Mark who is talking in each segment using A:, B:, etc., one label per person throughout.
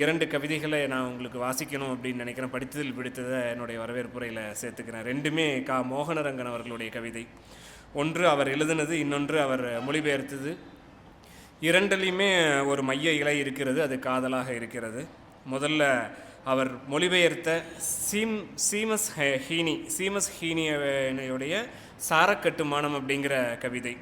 A: இரண்டு கவிதைகளை நான் உங்களுக்கு வாசிக்கணும் அப்படின்னு நினைக்கிறேன். படித்ததில் பிடித்ததை என்னுடைய வரவேற்புரையில் சேர்த்துக்கிறேன். ரெண்டுமே கா. மோகனரங்கன் அவர்களுடைய கவிதை. ஒன்று அவர் எழுதினது இன்னொன்று அவர் மொழிபெயர்த்தது. இரண்டுலேயுமே ஒரு மைய இலை இருக்கிறது அது காதலாக இருக்கிறது. முதல்ல அவர் மொழிபெயர்த்த சீம் சீமஸ் ஹீனி சீமஸ் ஹீனியுடைய சாரக்கட்டுமானம் அப்படிங்கிற கவிதை.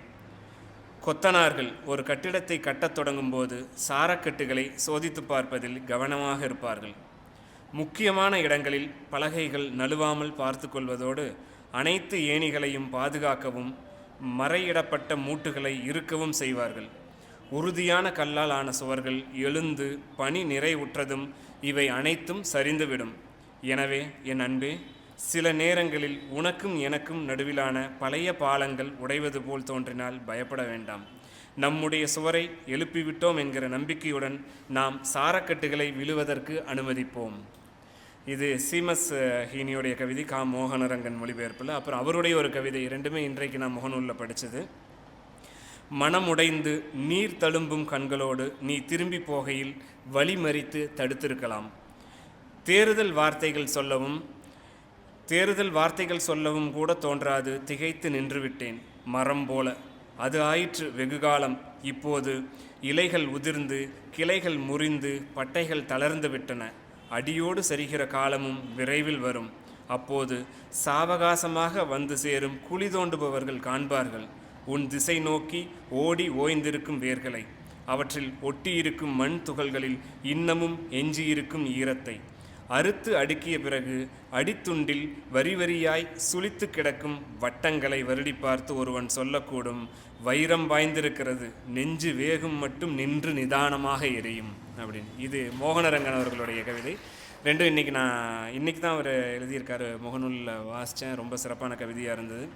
A: கொத்தனார்கள் ஒரு கட்டிடத்தை கட்டத் தொடங்கும்போது சாரக்கட்டுகளை சோதித்து பார்ப்பதில் கவனமாக இருப்பார்கள். முக்கியமான இடங்களில் பலகைகள் நழுவாமல் பார்த்து கொள்வதோடு அனைத்து ஏணிகளையும் பாதுகாக்கவும் மறையிடப்பட்ட மூட்டுகளை இறுக்கவும் செய்வார்கள். உறுதியான கல்லால் ஆன சுவர்கள் எழுந்து பனி நிறைவுற்றதும் இவை அனைத்தும் சரிந்துவிடும். எனவே என் அன்பே சில நேரங்களில் உனக்கும் எனக்கும் நடுவிலான பழைய பாலங்கள் உடைவது போல் தோன்றினால் பயப்பட வேண்டாம். நம்முடைய சுவரை எழுப்பிவிட்டோம் என்கிற நம்பிக்கையுடன் நாம் சாரக்கட்டுகளை விழுவதற்கு அனுமதிப்போம். இது சீமஸ் ஹீனியுடைய கவிதை கா. மோகனரங்கன் மொழிபெயர்ப்பில். அப்புறம் அவருடைய ஒரு கவிதை. இரண்டுமே இன்றைக்கு நான் முகநூலில் படித்தது. மனமுடைந்து நீர் தழும்பும் கண்களோடு நீ திரும்பி போகையில் வழிமறித்து தடுத்திருக்கலாம். தேறுதல் வார்த்தைகள் சொல்லவும் தேறுதல் வார்த்தைகள் சொல்லவும் கூட தோன்றாது. திகைத்து நின்றுவிட்டேன். மரம் போல. அது ஆயிற்று வெகுகாலம் இப்போது இலைகள் உதிர்ந்து கிளைகள் முறிந்து பட்டைகள் தளர்ந்து விட்டன. அடியோடு சரிகிற காலமும் விரைவில் வரும். அப்போது சாவகாசமாக வந்து சேரும் குழி தோண்டுபவர்கள் காண்பார்கள். உன் திசை நோக்கி ஓடி ஓய்ந்திருக்கும் வேர்களை. அவற்றில் ஒட்டியிருக்கும் மண் துகள்களில் இன்னமும் எஞ்சியிருக்கும் ஈரத்தை. அறுத்து அடுக்கிய பிறகு அடித்துண்டில் வரி வரியாய் சுளித்து கிடக்கும் வட்டங்களை வருடி பார்த்து ஒருவன் சொல்லக்கூடும் வைரம் பாய்ந்திருக்கிறது நெஞ்சு வேகும் மட்டும் நின்று நிதானமாக எரியும். அப்படின்னு. இது மோகனரங்கன் அவர்களுடைய கவிதை. ரெண்டும் இன்னைக்கு நான் இன்னைக்கு தான் அவர் எழுதியிருக்காரு. முகநூலில் வாசித்தேன் ரொம்ப சிறப்பான கவிதையாக இருந்தது.